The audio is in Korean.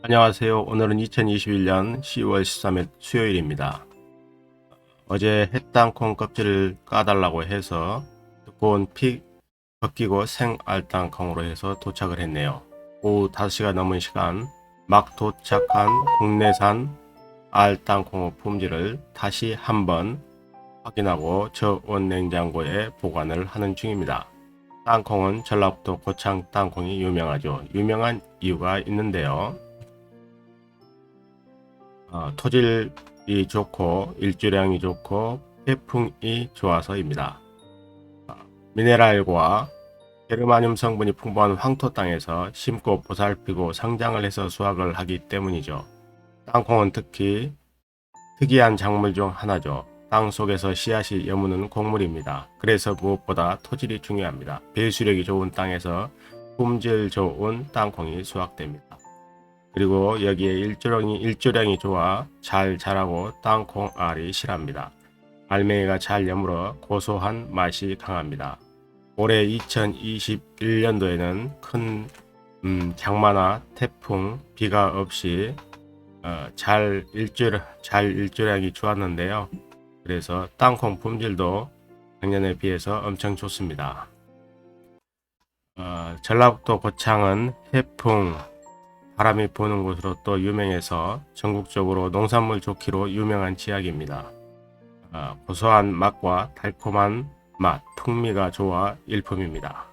안녕하세요. 오늘은 2021년 10월 13일 수요일입니다. 어제 햇땅콩 껍질을 까달라고 해서 두꺼운 픽 벗기고 생알땅콩으로 해서 도착을 했네요. 오후 5시가 넘은 시간 막 도착한 국내산 알땅콩 품질을 다시 한번 확인하고 저온 냉장고에 보관을 하는 중입니다. 땅콩은 전라북도 고창 땅콩이 유명하죠. 유명한 이유가 있는데요. 어, 토질이 좋고 일주량이 좋고 태풍이 좋아서입니다. 어, 미네랄과 게르마늄 성분이 풍부한 황토 땅에서 심고 보살피고 성장을 해서 수확을 하기 때문이죠. 땅콩은 특히 특이한 작물 중 하나죠. 땅 속에서 씨앗이 여무는 곡물입니다. 그래서 무엇보다 토질이 중요합니다. 배수력이 좋은 땅에서 품질 좋은 땅콩이 수확됩니다. 그리고 여기에 일조량이 일조량이 좋아 잘 자라고 땅콩 알이 실합니다. 알맹이가 잘 여물어 고소한 맛이 강합니다. 올해 2021년도에는 큰 음, 장마나 태풍, 비가 없이 어, 잘 일조 잘 일조량이 좋았는데요. 그래서 땅콩 품질도 작년에 비해서 엄청 좋습니다. 어, 전라북도 고창은 해풍, 바람이 부는 곳으로 또 유명해서 전국적으로 농산물 좋기로 유명한 지역입니다. 아, 고소한 맛과 달콤한 맛, 풍미가 좋아 일품입니다.